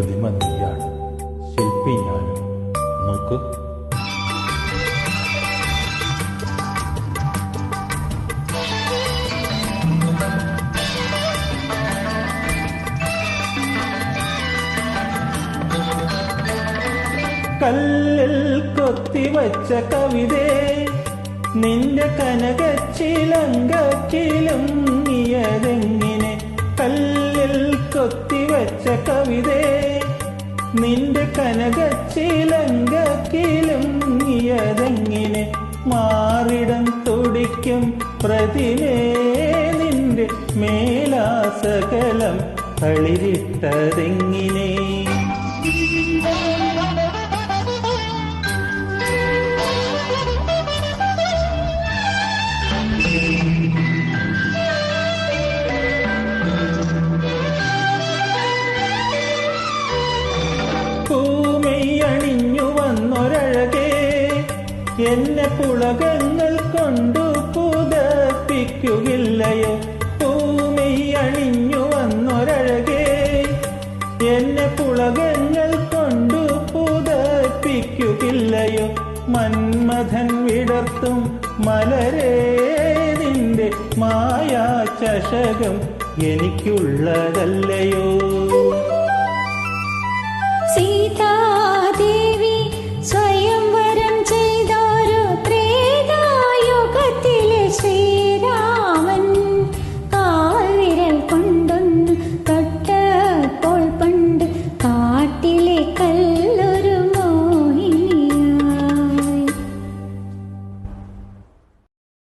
പ്രതിമ നീയാണ് ശില്പി ഞാനും നോക്കൂ. കല്ലിൽ കൊത്തിവച്ച കവിതേ നിന്റെ കനകച്ചിലങ്കച്ചിലും നീയതെങ്ങിനെ നിന്റെ കനകച്ചിലങ്കക്കിലും നീയതെങ്ങിനെ മാറിടം തുടിക്കും പ്രതിമേ നിന്റെ മേലാസകലം കളിരിട്ടതെങ്ങിനെ പൂമെയ്യണിഞ്ഞു വന്നൊരഴകേ എന്നെ പുളകങ്ങൾ കൊണ്ടു പുതപ്പിക്കുകയില്ലയോ പൂമെയ്യണിഞ്ഞു വന്നൊരഴകേ എന്നെ പുളകങ്ങൾ കൊണ്ടു പുതപ്പിക്കുകയില്ലയോ മന്മഥൻ വിടർത്തും മലരേ മായാ ചഷകം എനിക്കുള്ളതല്ലയോ? सीता